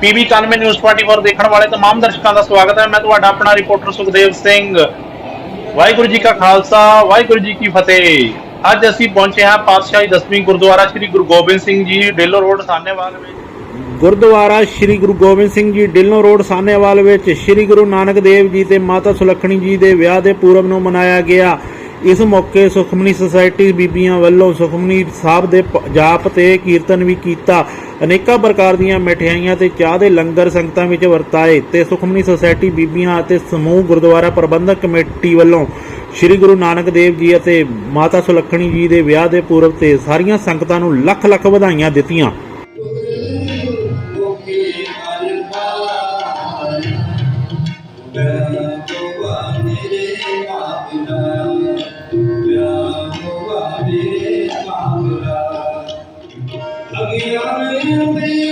PB 91 news 24 ਦੇਖਣ ਵਾਲੇ तमाम ਦਰਸ਼ਕਾਂ ਦਾ ਸਵਾਗਤ ਹੈ ਮੈਂ ਤੁਹਾਡਾ ਆਪਣਾ ਰਿਪੋਰਟਰ ਸੁਖਦੇਵ ਸਿੰਘ ਵਾਹਿਗੁਰੂ ਜੀ ਕਾ ਖਾਲਸਾ ਵਾਹਿਗੁਰੂ ਜੀ ਕੀ ਫਤਿਹ ਅੱਜ ਅਸੀਂ ਪਹੁੰਚੇ ਹਾਂ ਪਾਤਸ਼ਾਹੀ ਦਸਵੀਂ ਗੁਰਦੁਆਰਾ ਸ੍ਰੀ ਗੁਰੂ ਗੋਬਿੰਦ ਸਿੰਘ ਜੀ ਡੇਲੋ ਰੋਡ ਸਾਹਨੇਵਾਲ ਵਿੱਚ ਗੁਰਦੁਆਰਾ ਸ੍ਰੀ ਗੁਰੂ ਗੋਬਿੰਦ ਸਿੰਘ ਜੀ ਡਿਲਨੋ ਰੋਡ ਸਾਹਨੇਵਾਲ ਵਿੱਚ ਸ੍ਰੀ ਗੁਰੂ ਨਾਨਕ ਦੇਵ ਜੀ ਤੇ ਮਾਤਾ ਸੁਲੱਖਣੀ ਜੀ ਦੇ ਵਿਆਹ ਦੇ ਪੂਰਬ ਨੂੰ ਮਨਾਇਆ ਗਿਆ ਇਸ ਮੌਕੇ ਸੁਖਮਨੀ ਸੁਸਾਇਟੀ ਬੀਬੀਆਂ ਵੱਲੋਂ ਸੁਖਮਨੀ ਸਾਹਿਬ ਦੇ ਜਾਪ ਤੇ ਕੀਰਤਨ ਵੀ ਕੀਤਾ। ਅਨੇਕਾਂ ਪ੍ਰਕਾਰ ਦੀਆਂ ਮਠਿਆਈਆਂ ਤੇ ਚਾਹ ਦੇ ਲੰਗਰ ਸੰਗਤਾਂ ਵਿੱਚ ਵਰਤਾਏ ਤੇ ਸੁਖਮਨੀ ਸੁਸਾਇਟੀ ਬੀਬੀਆਂ ਅਤੇ ਸਮੂਹ ਗੁਰਦੁਆਰਾ ਪ੍ਰਬੰਧਕ ਕਮੇਟੀ ਵੱਲੋਂ ਸ੍ਰੀ ਗੁਰੂ ਨਾਨਕ ਦੇਵ ਜੀ ਅਤੇ ਮਾਤਾ ਸੁਲੱਖਣੀ ਜੀ ਦੇ ਵਿਆਹ ਦੇ ਪੂਰਬ ਤੇ ਸਾਰੀਆਂ ਸੰਗਤਾਂ ਨੂੰ ਲੱਖ ਲੱਖ ਵਧਾਈਆਂ ਦਿੱਤੀਆਂ। ਸਿੱਖੋ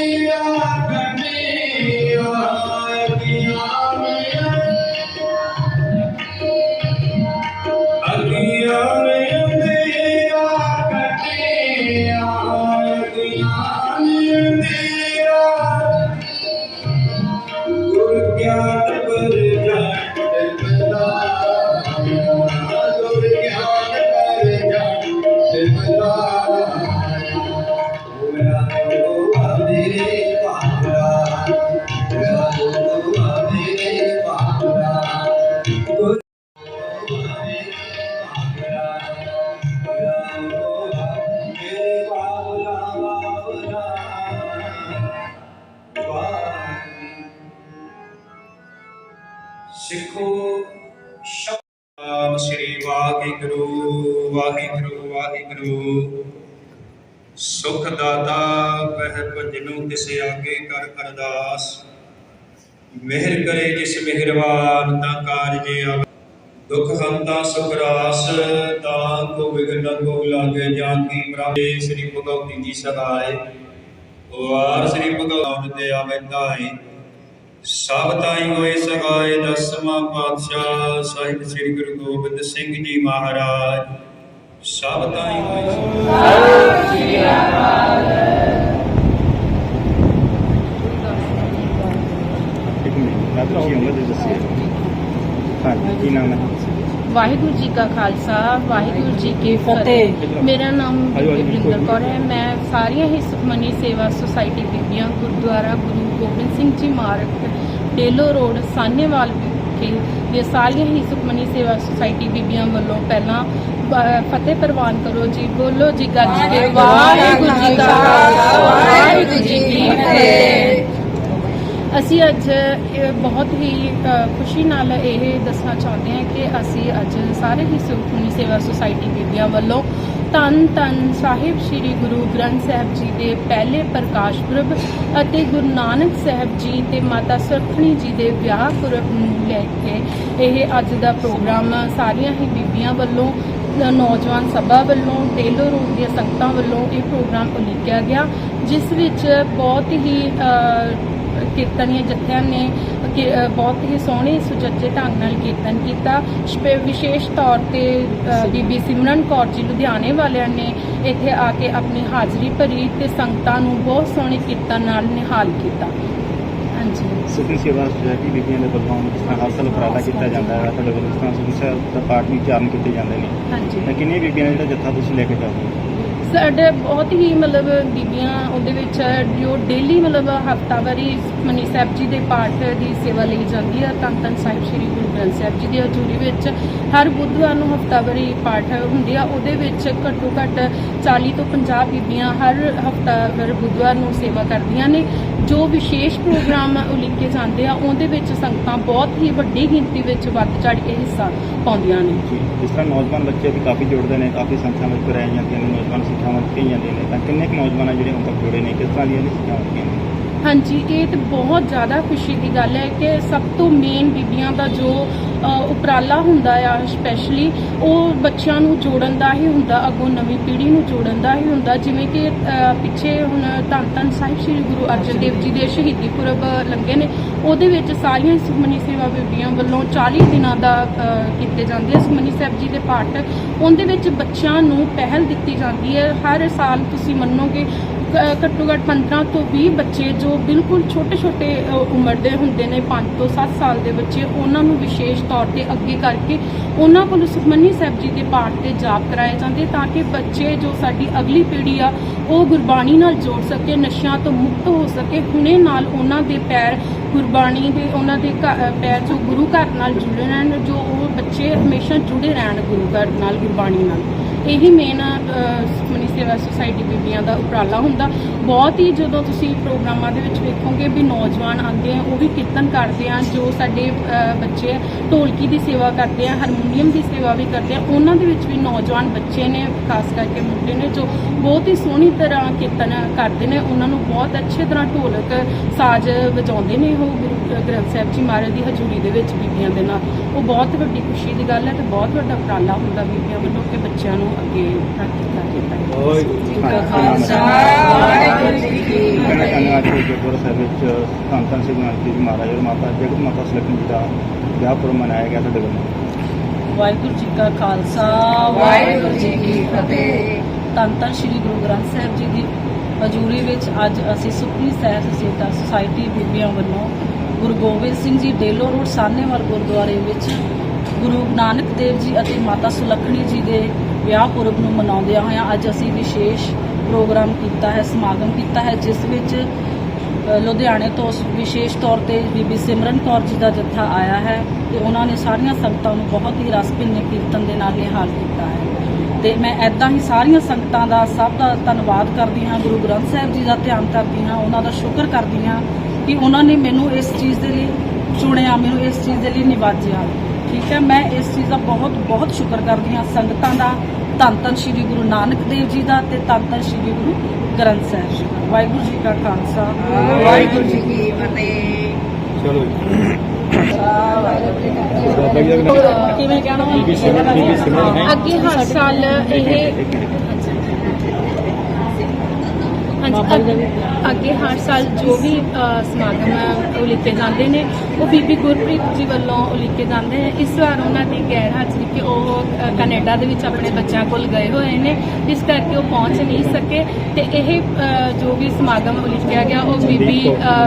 ਵਾਹਿਗੁਰੂ ਵਾਹਿਗੁਰੂ। ਵਾਹਿਗੁਰੂ ਸੁਖ ਦਾਤਾ ਵਹਿ ਭਜਨੂ ਤਿਸ ਆਗੇ ਕਰ ਅਰਦਾਸ। ਮਿਹਰ ਕਰੇ ਜਿਸ ਮਿਹਰਬਾਨ ਤਾਂ ਕਾਰਜੇ ਆਵੇ। ਦੁਖ ਹੰਤਾ, ਸੁਖ ਰਾਸ, ਤਾਂ ਕੋ ਵਿਗਨ ਕੋ ਲਾਗੇ ਜਾਤੀ ਪ੍ਰਾਪੇ ਸ੍ਰੀ ਭਗਵਤੀ ਜੀ ਸਹਾਇ ਵਾਰ ਸ੍ਰੀ ਭਗਵਾਨ ਤੇ ਆਵੇ ਤਾਈ ਸਭ ਤਾਈ ਹੋਏ ਸਹਾਇ ਦਸਵਾਂ ਪਾਤਸ਼ਾਹ, ਸਾਹਿਬ ਸ੍ਰੀ ਗੁਰੂ ਗੋਬਿੰਦ ਸਿੰਘ ਜੀ ਮਹਾਰਾਜ। ਸਭ ਤਾਈ ਹੋਏ ਸਹਾਇ ਇੱਕ ਮਿੰਟ ਮੈਂ ਤੁਸੀਂ ਉਹਨਾਂ ਦੇ ਦੱਸਿਆ ਹਾਂਜੀ ਕੀ ਨਾਮ ਹੈ? ਵਾਹਿਗੁਰੂ ਜੀ ਕਾ ਖਾਲਸਾ ਵਾਹਿਗੁਰੂ ਜੀ ਕੀ ਫਤਿਹ। ਮੇਰਾ ਨਾਮ ਬ੍ਰਿੰਦਰ ਕੌਰ ਹੈ। ਮੈਂ ਸਾਰੀਆਂ ਹੀ ਸੁਖਮਨੀ ਸੇਵਾ ਸੁਸਾਇਟੀ ਬੀਬੀਆਂ ਗੁਰਦੁਆਰਾ ਗੁਰੂ ਗੋਬਿੰਦ ਸਿੰਘ ਜੀ ਮਾਰਗ ਡੇਲੋ ਰੋਡ ਸਾਹਨੇਵਾਲ ਵਿਖੇ ਦੇ ਸਾਰੀਆਂ ਹੀ ਸੁਖਮਨੀ ਸੇਵਾ ਸੁਸਾਇਟੀ ਬੀਬੀਆਂ ਵੱਲੋਂ ਪਹਿਲਾਂ ਫਤਿਹ ਪ੍ਰਵਾਨ ਕਰੋ ਜੀ ਬੋਲੋ ਜੀ ਗੱਜ ਕੇ ਵਾਹਿਗੁਰੂ ਜੀ ਕਾ ਖਾਲਸਾ ਵਾਹਿਗੁਰੂ ਜੀ ਕੀ ਫਤਿਹ। ਅਸੀਂ ਅੱਜ ਬਹੁਤ ਹੀ ਖੁਸ਼ੀ ਨਾਲ ਇਹ ਦੱਸਣਾ ਚਾਹੁੰਦੇ ਹਾਂ ਕਿ ਅਸੀਂ ਅੱਜ ਸਾਰੇ ਹੀ ਸੁਖਮਨੀ ਸੇਵਾ ਸੁਸਾਇਟੀ ਬੀਬੀਆਂ ਵੱਲੋਂ ਧੰਨ ਧੰਨ ਸਾਹਿਬ ਸ੍ਰੀ ਗੁਰੂ ਗ੍ਰੰਥ ਸਾਹਿਬ ਜੀ ਦੇ ਪਹਿਲੇ ਪ੍ਰਕਾਸ਼ ਪੁਰਬ ਅਤੇ ਗੁਰੂ ਨਾਨਕ ਸਾਹਿਬ ਜੀ ਤੇ ਮਾਤਾ ਸੁਖਣੀ ਜੀ ਦੇ ਵਿਆਹ ਪੁਰਬ ਨੂੰ ਲੈ ਕੇ ਇਹ ਅੱਜ ਦਾ ਪ੍ਰੋਗਰਾਮ ਸਾਰੀਆਂ ਹੀ ਬੀਬੀਆਂ ਵੱਲੋਂ ਨੌਜਵਾਨ ਸਭਾ ਵੱਲੋਂ ਟੇਲਰ ਰੋਡ ਦੀਆਂ ਸੰਗਤਾਂ ਵੱਲੋਂ ਇਹ ਪ੍ਰੋਗਰਾਮ ਉਲੀਕਿਆ ਗਿਆ ਜਿਸ ਵਿੱਚ ਬਹੁਤ ਹੀ ਅ, ਕੀਰਤਨੀਏ ਜਥਿਆਂ ਨੇ ਬਹੁਤ ਹੀ ਸੋਹਣੇ ਸੁਚੱਜੇ ਢੰਗ ਨਾਲ ਕੀਰਤਨ ਕੀਤਾ। ਵਿਸ਼ੇਸ਼ ਤੌਰ ਤੇ ਬੀਬੀ ਸਿਮਰਨ ਕੌਰ ਜੀ ਲੁਧਿਆਣੇ ਵਾਲਿਆਂ ਨੇ ਇੱਥੇ ਆ ਕੇ ਆਪਣੀ ਹਾਜ਼ਰੀ ਭਰੀ ਤੇ ਸੰਗਤਾਂ ਨੂੰ ਬਹੁਤ ਸੋਹਣੇ ਕੀਰਤਨ ਨਾਲ ਨਿਹਾਲ ਕੀਤਾ। ਹਾਂਜੀ। ਸੇਵਾ ਸੁਸਾਇਟੀ ਬੀਬੀਆਂ ਦੇ ਵੱਲੋਂ ਜਿਸ ਤਰ੍ਹਾਂ ਹਰ ਸਾਲ ਉਪਰਾਲਾ ਕੀਤਾ ਜਾਂਦਾ ਹੈ ਤੁਹਾਡੇ ਵੱਲੋਂ ਇਸ ਤਰ੍ਹਾਂ ਸੁਖਨੀ ਸੇਵਾ ਦਾ ਪਾਠ ਵੀ ਚਾਰਨ ਕੀਤੇ ਜਾਂਦੇ ਨੇ। ਹਾਂਜੀ। ਤਾਂ ਕਿੰਨੀਆਂ ਬੀਬੀਆਂ ਦਾ ਜਿਹੜਾ ਜੱਥਾ ਤੁਸੀਂ ਲੈ ਕੇ ਜਾਓਗੇ ਸਾਡੇ ਬਹੁਤ ਹੀ ਮਤਲਬ ਬੀਬੀਆਂ ਉਹਦੇ ਵਿੱਚ ਜੋ ਡੇਲੀ ਮਤਲਬ ਹਫਤਾਵਾਰੀ ਮਨੀ ਸਾਹਿਬ ਜੀ ਦੇ ਪਾਠ ਦੀ ਸੇਵਾ ਲਈ ਜਾਂਦੀ ਹੈ ਧੰਨ ਧੰਨ ਸਾਹਿਬ ਸ੍ਰੀ ਗੁਰੂ ਗ੍ਰੰਥ ਸਾਹਿਬ ਜੀ ਦੀ ਹਜ਼ੂਰੀ ਵਿੱਚ ਹਰ ਬੁੱਧਵਾਰ ਨੂੰ ਹਫਤਾਵਾਰੀ ਪਾਠ ਹੁੰਦੀ ਆ, ਉਹਦੇ ਵਿੱਚ ਘੱਟੋ ਘੱਟ 40 ਤੋਂ 50 ਬੀਬੀਆਂ ਹਰ ਹਫਤਾਵਾਰ ਬੁੱਧਵਾਰ ਨੂੰ ਸੇਵਾ ਕਰਦੀਆਂ ਨੇ। ਜੋ ਵਿਸ਼ੇਸ਼ ਪ੍ਰੋਗਰਾਮ ਉਲੀਕੇ ਜਾਂਦੇ ਆ, ਉਹਦੇ ਵਿੱਚ ਸੰਗਤਾਂ ਬਹੁਤ ਹੀ ਵੱਡੀ ਗਿਣਤੀ ਵਿੱਚ ਵੱਧ ਚੜ ਕੇ ਹਿੱਸਾ ਪਾਉਂਦੀਆਂ ਨੇ। ਜੀ ਜਿਸ ਤਰ੍ਹਾਂ ਨੌਜਵਾਨ ਬੱਚੇ ਵੀ ਕਾਫੀ ਜੁੜਦੇ ਨੇ, ਕਾਫੀ ਸੰਖਿਆ ਵਿੱਚ ਰਹਿ ਜਾਂਦੀਆਂ ਨੇ, ਨੌਜਵਾਨ ਸਿੱਖਿਆਵਾਂ ਦਿੱਤੀਆਂ ਜਾਂਦੀਆਂ ਨੇ। ਤਾਂ ਕਿੰਨੇ ਕੁ ਨੌਜਵਾਨਾਂ ਜਿਹੜੇ ਹੁਣ ਤੱਕ ਜੁੜੇ ਨੇ? ਕਿਸ ਤਰ੍ਹਾਂ ਦੀਆਂ ਇਹ ਸਿੱਖਿਆਵਾਂ ਦਿੱਤੀਆਂ ਨੇ? ਹਾਂਜੀ, ਇਹ ਤੇ ਬਹੁਤ ਜ਼ਿਆਦਾ ਖੁਸ਼ੀ ਦੀ ਗੱਲ ਹੈ ਕਿ ਸਭ ਤੋਂ ਮੇਨ ਬੀਬੀਆਂ ਦਾ ਜੋ ਉਪਰਾਲਾ ਹੁੰਦਾ ਆ ਸਪੈਸ਼ਲੀ ਉਹ ਬੱਚਿਆਂ ਨੂੰ ਜੋੜਨ ਦਾ ਹੀ ਹੁੰਦਾ, ਅੱਗੋਂ ਨਵੀਂ ਪੀੜ੍ਹੀ ਨੂੰ ਜੋੜਨ ਦਾ ਹੀ ਹੁੰਦਾ। ਜਿਵੇਂ ਕਿ ਪਿੱਛੇ ਹੁਣ ਧੰਨ ਧੰਨ ਸਾਹਿਬ ਸ੍ਰੀ ਗੁਰੂ ਅਰਜਨ ਦੇਵ ਜੀ ਦੇ ਸ਼ਹੀਦੀ ਪੁਰਬ ਲੱਗੇ ਨੇ, ਉਹਦੇ ਵਿੱਚ ਸਾਰੀਆਂ ਸੁਖਮਨੀ ਸੇਵਾ ਬੀਬੀਆਂ ਵੱਲੋਂ 40 ਦਿਨਾਂ ਦਾ ਕੀਤੇ ਜਾਂਦੇ ਆ। ਸੁਖਮਨੀ ਸਾਹਿਬ ਜੀ ਦੇ ਪਾਠ, ਉਹਦੇ ਵਿੱਚ ਬੱਚਿਆਂ ਨੂੰ ਪਹਿਲ ਦਿੱਤੀ ਜਾਂਦੀ ਹੈ। ਹਰ ਸਾਲ ਤੁਸੀਂ ਮੰਨੋਗੇ ਘੱਟੋ ਘੱਟ 15 ਤੋਂ 20 ਬੱਚੇ ਜੋ ਬਿਲਕੁਲ ਛੋਟੇ ਛੋਟੇ ਉਮਰ ਦੇ ਹੁੰਦੇ ਨੇ 5 ਤੋਂ 7 ਸਾਲ ਦੇ ਬੱਚੇ, ਉਹਨਾਂ ਨੂੰ ਵਿਸ਼ੇਸ਼ ਤੌਰ ਤੇ ਅੱਗੇ ਕਰਕੇ ਉਹਨਾਂ ਕੋਲੋਂ ਸੁਖਮਨੀ ਸਾਹਿਬ ਜੀ ਦੇ ਪਾਠ ਤੇ ਜਾਪ ਕਰਾਏ ਜਾਂਦੇ ਤਾਂ ਕਿ ਬੱਚੇ ਜੋ ਸਾਡੀ ਅਗਲੀ ਪੀੜ੍ਹੀ ਆ, ਉਹ ਗੁਰਬਾਣੀ ਨਾਲ ਜੋੜ ਸਕੇ, ਨਸ਼ਿਆਂ ਤੋਂ ਮੁਕਤ ਹੋ ਸਕੇ, ਹੁਣੇ ਨਾਲ ਉਹਨਾਂ ਦੇ ਪੈਰ ਗੁਰਬਾਣੀ ਦੇ, ਉਹਨਾਂ ਦੇ ਪੈਰ ਜੋ ਗੁਰੂ ਘਰ ਨਾਲ ਜੁੜੇ ਰਹਿਣ, ਜੋ ਉਹ ਬੱਚੇ ਹਮੇਸ਼ਾ ਜੁੜੇ ਰਹਿਣ ਗੁਰੂ ਘਰ ਨਾਲ, ਗੁਰਬਾਣੀ ਨਾਲ। ਇਹੀ ਮੇਨ ਸੁਖਮਨੀ ਸੇਵਾ ਸੁਸਾਇਟੀ ਬੀਬੀਆਂ ਦਾ ਉਪਰਾਲਾ ਹੁੰਦਾ। ਬਹੁਤ ਹੀ ਜਦੋਂ ਤੁਸੀਂ ਪ੍ਰੋਗਰਾਮਾਂ ਦੇ ਵਿੱਚ ਵੇਖੋਗੇ ਵੀ ਨੌਜਵਾਨ ਆਉਂਦੇ ਆ, ਉਹ ਵੀ ਕੀਰਤਨ ਕਰਦੇ ਆ, ਜੋ ਸਾਡੇ ਬੱਚੇ ਢੋਲਕੀ ਦੀ ਸੇਵਾ ਕਰਦੇ ਆ, ਹਾਰਮੋਨੀਅਮ ਦੀ ਸੇਵਾ ਵੀ ਕਰਦੇ ਆ, ਉਹਨਾਂ ਦੇ ਵਿੱਚ ਵੀ ਨੌਜਵਾਨ ਬੱਚੇ ਨੇ, ਖਾਸ ਕਰਕੇ ਮੁੰਡੇ ਨੇ, ਜੋ ਬਹੁਤ ਹੀ ਸੋਹਣੀ ਤਰ੍ਹਾਂ ਕੀਰਤਨ ਕਰਦੇ ਨੇ, ਉਹਨਾਂ ਨੂੰ ਬਹੁਤ ਅੱਛੇ ਤਰ੍ਹਾਂ ਢੋਲਕ ਸਾਜ਼ ਵਜਾਉਂਦੇ ਨੇ ਉਹ, ਗੁਰੂ ਗ੍ਰੰਥ ਸਾਹਿਬ ਜੀ ਮਹਾਰਾਜ ਦੀ ਹਜ਼ੂਰੀ ਦੇ ਵਿੱਚ ਬੀਬੀਆਂ ਦੇ ਨਾਲ। ਉਹ ਬਹੁਤ ਵੱਡੀ ਖੁਸ਼ੀ ਦੀ ਗੱਲ ਹੈ ਤੇ ਬਹੁਤ ਵੱਡਾ ਉਪਰਾਲਾ ਹੁੰਦਾ ਬੀਬੀਆਂ ਵੱਲੋਂ ਕਿ ਬੱਚਿਆਂ ਨੂੰ ਅੱਗੇ ਰੱਖਿਆ ਕੀਤਾ ਹੈ ਕਹਿਣਾ ਚਾਹੁੰਦੇ ਹਾਂ ਕਿ ਗੁਰਦੁਆਰਾ ਸਾਹਿਬ ਵਿੱਚ ਧੰਨ ਧੰਨ ਸ੍ਰੀ ਗੁਰੂ ਨਾਨਕ ਦੇਵ ਜੀ ਮਹਾਰਾਜ ਔਰ ਮਾਤਾ ਜਗਤ ਮਾਤਾ ਸੁਲੱਖਣੀ ਜੀ ਦਾ ਵਿਆਹ ਪੁਰਬ ਮਨਾਇਆ ਗਿਆ ਤੁਹਾਡੇ ਵੱਲੋਂ। ਵਾਹਿਗੁਰੂ ਜੀ ਕਾ ਖਾਲਸਾ ਵਾਹਿਗੁਰੂ ਜੀ ਕੀ ਫਤਿਹ। ਧੰਨ ਧੰਨ ਸ੍ਰੀ ਗੁਰੂ ਗ੍ਰੰਥ ਸਾਹਿਬ ਜੀ ਦੀ ਹਜ਼ੂਰੀ ਵਿੱਚ ਅੱਜ ਅਸੀਂ ਸੁਖਨੀ ਸਾਹਿਬ ਸੇਤਾ ਸੁਸਾਇਟੀ ਬੀਬੀਆਂ ਵੱਲੋਂ ਗੁਰੂ ਗੋਬਿੰਦ ਸਿੰਘ ਜੀ ਡੇਲੋ ਰੋਡ ਸਾਹਨੇਵਾਲ ਗੁਰਦੁਆਰੇ ਵਿੱਚ ਗੁਰੂ ਨਾਨਕ ਦੇਵ ਜੀ ਅਤੇ ਮਾਤਾ ਸੁਲੱਖਣੀ ਜੀ ਦੇ ਵਿਆਹ ਪੁਰਬ ਨੂੰ ਮਨਾਉਂਦਿਆਂ ਹੋਇਆਂ ਅੱਜ ਅਸੀਂ ਵਿਸ਼ੇਸ਼ ਪ੍ਰੋਗਰਾਮ ਕੀਤਾ ਹੈ, ਸਮਾਗਮ ਕੀਤਾ ਹੈ, ਜਿਸ ਵਿੱਚ ਲੁਧਿਆਣੇ ਤੋਂ ਵਿਸ਼ੇਸ਼ ਤੌਰ ਤੇ ਬੀਬੀ ਸਿਮਰਨ ਕੌਰ ਜੀ ਦਾ ਜੱਥਾ ਆਇਆ ਹੈ ਤੇ ਉਹਨਾਂ ਨੇ ਸਾਰੀਆਂ ਸੰਗਤਾਂ ਨੂੰ ਬਹੁਤ ਹੀ ਰਸ ਭਿੰਨੇ ਕੀਰਤਨ ਦੇ ਨਾਲ ਨਿਹਾਲ ਕੀਤਾ ਹੈ। ਤੇ ਮੈਂ ਐਦਾਂ ਹੀ ਸਾਰੀਆਂ ਸੰਗਤਾਂ ਦਾ ਸਭ ਦਾ ਧੰਨਵਾਦ ਕਰਦੀ ਹਾਂ, ਗੁਰੂ ਗ੍ਰੰਥ ਸਾਹਿਬ ਜੀ ਦਾ ਧਿਆਨ ਕਰਦੀ ਹਾਂ, ਉਹਨਾਂ ਦਾ ਸ਼ੁਕਰ ਕਰਦੀ ਹਾਂ ਕਿ ਉਹਨਾਂ ਨੇ ਮੈਨੂੰ ਇਸ ਚੀਜ਼ ਦੇ ਲਈ ਚੁਣਿਆ, ਮੈਨੂੰ ਇਸ ਚੀਜ਼ ਦੇ ਲਈ ਨਿਵਾਜਿਆ। ਠੀਕ ਹੈ, ਮੈਂ ਇਸ ਚੀਜ਼ ਦਾ ਬਹੁਤ ਬਹੁਤ ਸ਼ੁਕਰ ਕਰਦੀ ਹਾਂ, ਸੰਗਤਾਂ ਦਾ ਧੰਨ ਧੰਨ ਸ੍ਰੀ ਗੁਰੂ ਨਾਨਕ ਦੇਵ ਜੀ ਦਾ ਤੇ ਧੰਨ ਧੰਨ ਸ੍ਰੀ ਗੁਰੂ ਗ੍ਰੰਥ ਸਾਹਿਬ ਜੀ ਦਾ। ਵਾਹਿਗੁਰੂ ਜੀ ਕਾ ਖਾਲਸਾ। ਵਾਹਿਗੁਰੂ ਜੀ ਕੀ ਚਲੋ ਫਤਿਹ ਕਿਵੇਂ ਕਹਿਣਾ ਅੱਗੇ ਹਰ ਸਾਲ ਇਹ ਅੱਗ- ਹਰ ਸਾਲ ਜੋ ਵੀ ਸਮਾਗਮ ਲਿਖੇ ਜਾਂਦੇ ਨੇ ਉਹ ਬੀਬੀ ਗੁਰਪ੍ਰੀਤ ਜੀ ਵੱਲੋਂ ਉਹ ਲਿਖੇ ਜਾਂਦੇ ਨੇ। ਇਸ ਵਾਰ ਉਹਨਾਂ ਦੀ ਗੈਰ ਹਾਜ਼ਰੀ ਕੈਨੇਡਾ ਦੇ ਵਿੱਚ ਆਪਣੇ ਬੱਚਿਆਂ ਕੋਲ ਗਏ ਹੋਏ ਨੇ, ਇਸ ਕਰਕੇ ਉਹ ਪਹੁੰਚ ਨਹੀਂ ਸਕੇ। ਤੇ ਇਹ ਜੋ ਵੀ ਸਮਾਗਮ ਉਹ ਲਿਖਿਆ ਗਿਆ, ਉਹ ਬੀਬੀ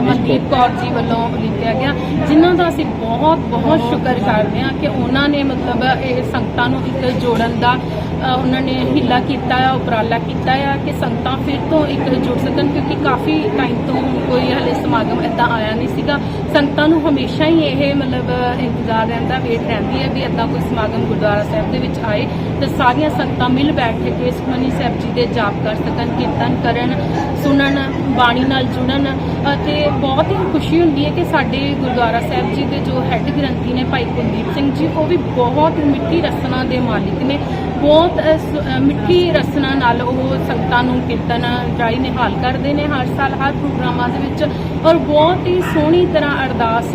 ਮਨਦੀਪ ਕੌਰ ਜੀ ਵੱਲੋਂ ਲਿਖਿਆ ਗਿਆ, ਜਿਨ੍ਹਾਂ ਦਾ ਅਸੀਂ ਬਹੁਤ ਬਹੁਤ ਸ਼ੁਕਰ ਕਰਦੇ ਹਾਂ ਕਿ ਉਹਨਾਂ ਨੇ ਮਤਲਬ ਇਹ ਸੰਗਤਾਂ ਨੂੰ ਇੱਕ ਜੋੜਨ ਦਾ ਉਹਨਾਂ ਨੇ ਹਿੱਲਾ ਕੀਤਾ ਆ ਉਪਰਾਲਾ ਕੀਤਾ ਆ ਕਿ ਸੰਗਤਾਂ ਫਿਰ ਤੋਂ ਇੱਕ ਜੁੜ ਸਕਣ ਕਿਉਂਕਿ ਕਾਫੀ ਟਾਈਮ ਤੋਂ ਕੋਈ ਹਲੇ ਸਮਾਗਮ ਇਦਾਂ ਆਇਆ ਨਹੀਂ ਸੀਗਾ। ਸੰਗਤਾਂ ਨੂੰ ਹਮੇਸ਼ਾ ਹੀ ਇਹ ਮਤਲਬ ਇੰਤਜ਼ਾਰ ਰਹਿੰਦਾ, ਵੇਟ ਰਹਿੰਦੀ ਹੈ ਵੀ ਇਦਾਂ ਕੋਈ ਸਮਾਗਮ ਗੁਰਦੁਆਰਾ ਸਾਹਿਬ ਦੇ ਵਿੱਚ ਆਏ ਤੇ ਸਾਰੀਆਂ ਸੰਗਤਾਂ ਮਿਲ ਬੈਠ ਕੇ ਸੁਖਮਨੀ ਸਾਹਿਬ ਜੀ ਦੇ ਜਾਪ ਕਰ ਸਕਣ, ਕੀਰਤਨ ਕਰਨ, ਸੁਣਨ, ਬਾਣੀ ਨਾਲ ਜੁੜਨ ਅਤੇ ਬਹੁਤ ਹੀ ਖੁਸ਼ੀ ਹੁੰਦੀ ਹੈ ਕਿ ਸਾਡੇ ਗੁਰਦੁਆਰਾ ਸਾਹਿਬ ਜੀ ਦੇ ਜੋ ਹੈੱਡ ਗ੍ਰੰਥੀ ਨੇ ਭਾਈ ਕੁਲਦੀਪ ਸਿੰਘ ਜੀ, ਉਹ ਵੀ ਬਹੁਤ ਮਿੱਠੀ ਰਸਨਾ ਦੇ ਮਾਲਿਕ ਨੇ। ਬਹੁਤ ਮਿੱਠੀ ਰਸਨਾ ਨਾਲ ਉਹ ਸੰਗਤਾਂ ਨੂੰ ਕੀਰਤਨ ਰਾਈ ਨਿਹਾਲ ਕਰਦੇ ਨੇ ਹਰ ਸਾਲ ਹਰ ਪ੍ਰੋਗਰਾਮਾਂ ਦੇ ਵਿੱਚ ਔਰ ਬਹੁਤ ਹੀ ਸੋਹਣੀ ਤਰ੍ਹਾਂ ਅਰਦਾਸ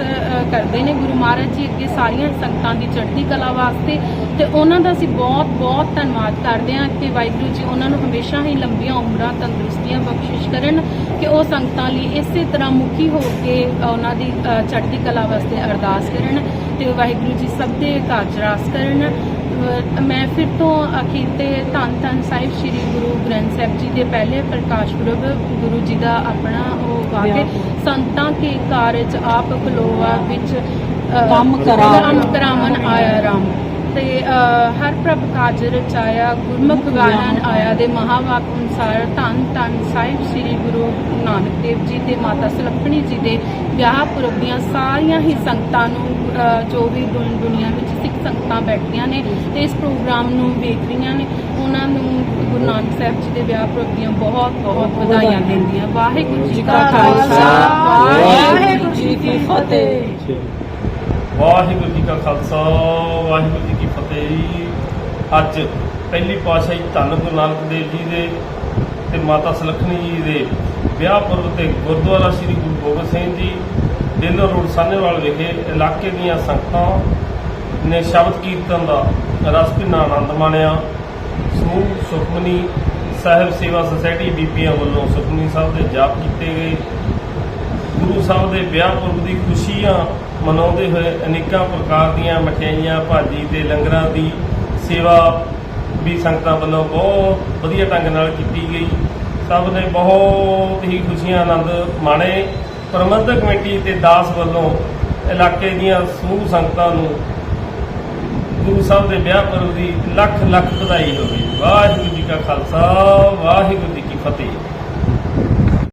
ਕਰਦੇ ਨੇ। ਗੁਰੂ ਮਹਾਰਾਜ ਜੀ ਅੱਗੇ ਸਾਰੀਆਂ ਸੰਗਤਾਂ ਦੀ ਚੜ੍ਹਦੀ ਕਲਾ ਵਾਸਤੇ ਤੇ ਉਹਨਾਂ ਦਾ ਅਸੀਂ ਬਹੁਤ ਬਹੁਤ ਧੰਨਵਾਦ ਕਰਦੇ ਹਾਂ ਕਿ ਵਾਹਿਗੁਰੂ ਜੀ ਉਹਨਾਂ ਨੂੰ ਹਮੇਸ਼ਾ ਹੀ ਲੰਬੀਆਂ ਉਮਰਾਂ ਤੰਦਰੁਸਤੀਆਂ ਬਖਸ਼ਿਸ਼ ਕਰਨ ਕਿ ਉਹ ਸੰਗਤਾਂ ਲਈ ਇਸੇ ਤਰ੍ਹਾਂ ਮੁਖੀ ਹੋ ਕੇ ਅ, ਉਹਨਾਂ ਦੀ ਅ, ਚੜ੍ਹਦੀ ਕਲਾ ਵਾਸਤੇ ਅਰਦਾਸ ਕਰਨ ਤੇ ਵਾਹਿਗੁਰੂ ਜੀ ਸਭ ਦੇ ਕਾਰਜ ਰਾਸ ਕਰਨ। ਮੈਂ ਫਿਰ ਤੋਂ ਅਖੀਰ ਤੇ ਧੰਨ ਧੰਨ ਸਾਹਿਬ ਸ੍ਰੀ ਗੁਰੂ ਗ੍ਰੰਥ ਸਾਹਿਬ ਜੀ ਦੇ ਪਹਿਲੇ ਪ੍ਰਕਾਸ਼ ਪੁਰਬ ਗੁਰੂ ਜੀ ਦਾ ਆਪਣਾ ਉਹ ਕੇ ਸੰਤਾਂ ਕੇ ਕਾਰਜ ਆਪ ਖਲੋਆ ਵਿੱਚ ਕੰਮ ਕਰਾਵਨ। ਆਇਆ ਰਾਮ। ਤੇ ਹਰ ਪ੍ਰਭ ਕਾਜ ਰਚਾਇਆ ਗੁਰਮੁਖ ਗਾਇਨ ਆਇਆ ਦੇ ਮਹਾਵਾਕ ਅਨੁਸਾਰ ਧੰਨ ਧੰਨ ਸਾਹਿਬ ਸ੍ਰੀ ਗੁਰੂ ਨਾਨਕ ਦੇਵ ਜੀ ਤੇ ਮਾਤਾ ਸੁਲੱਖਣੀ ਜੀ ਦੇ ਵਿਆਹ ਪੁਰਬ ਦੀਆਂ ਸਾਰੀਆਂ ਹੀ ਸੰਗਤਾਂ ਨੂੰ ਜੋ ਵੀ ਦੁਨ- ਦੁਨੀਆ ਵਿੱਚ ਸਿੱਖ ਸੰਗਤਾਂ ਬੈਠੀਆਂ ਨੇ ਤੇ ਇਸ ਪ੍ਰੋਗਰਾਮ ਨੂੰ ਵੇਖ ਰਹੀਆਂ ਨੇ। ਉਹਨਾਂ ਨੂੰ ਗੁਰੂ ਨਾਨਕ ਸਾਹਿਬ ਜੀ ਦੇ ਵਿਆਹ ਪੁਰਬ ਦੀਆਂ ਬਹੁਤ ਬਹੁਤ ਵਧਾਈਆਂ ਦਿੰਦੀਆਂ। ਵਾਹਿਗੁਰੂ ਜੀ ਕਾ ਖਾਲਸਾ। ਵਾਹਿਗੁਰੂ ਜੀ ਕੀ ਫਤਿਹ। ਵਾਹਿਗੁਰੂ ਜੀ ਕਾ ਖਾਲਸਾ ਵਾਹਿਗੁਰੂ ਜੀ ਕੀ ਫਤਿਹ। ਅੱਜ ਪਹਿਲੀ ਪਾਤਸ਼ਾਹੀ ਧੰਨ ਗੁਰੂ ਨਾਨਕ ਦੇਵ ਜੀ ਦੇ ਤੇ ਮਾਤਾ ਸੁਲੱਖਣੀ ਜੀ ਦੇ ਵਿਆਹ ਪੁਰਬ ਤੇ ਗੁਰਦੁਆਰਾ ਸ੍ਰੀ ਗੁਰੂ ਗੋਬਿੰਦ ਸਿੰਘ ਜੀ ਡੇਲਰ ਰੋਡ ਸਾਹਨੇਵਾਲ ਵਿਖੇ ਇਲਾਕੇ ਦੀਆਂ ਸੰਗਤਾਂ ਨੇ ਸ਼ਬਦ ਕੀਰਤਨ ਦਾ ਰਸ ਭਿੰਨਾ ਆਨੰਦ ਮਾਣਿਆ। ਸਮੂਹ ਸੁਖਮਨੀ ਸਾਹਿਬ ਸੇਵਾ ਸੁਸਾਇਟੀ ਬੀਪੀਆਂ ਵੱਲੋਂ ਸੁਖਮਨੀ ਸਾਹਿਬ ਦੇ ਜਾਪ ਕੀਤੇ ਗਏ। ਗੁਰੂ ਸਾਹਿਬ ਦੇ ਵਿਆਹ ਪੁਰਬ ਦੀ ਖੁਸ਼ੀਆਂ ਮਨਾਉਂਦੇ ਹੋਏ ਅਨੇਕਾਂ ਪ੍ਰਕਾਰ ਦੀਆਂ ਮਠਿਆਈਆਂ, ਭਾਜੀ ਤੇ ਲੰਗਰਾਂ ਦੀ ਸੇਵਾ ਵੀ ਸੰਗਤਾਂ ਵੱਲੋਂ ਬਹੁਤ ਵਧੀਆ ਢੰਗ ਨਾਲ ਕੀਤੀ ਗਈ। ਸਭ ਨੇ ਬਹੁਤ ਹੀ ਖੁਸ਼ੀਆਂ ਆਨੰਦ ਮਾਣੇ। ਪ੍ਰਬੰਧਕ ਕਮੇਟੀ ਤੇ ਦਾਸ ਵੱਲੋਂ ਇਲਾਕੇ ਦੀਆਂ ਸਮੂਹ ਸੰਗਤਾਂ ਨੂੰ ਗੁਰੂ ਸਾਹਿਬ ਦੇ ਵਿਆਹ ਪਰਵ ਦੀ ਲੱਖ ਲੱਖ ਵਧਾਈ ਹੋਵੇ। ਵਾਹਿਗੁਰੂ ਜੀ ਕਾ ਖਾਲਸਾ, ਵਾਹਿਗੁਰੂ ਜੀ ਕੀ ਫਤਿਹ।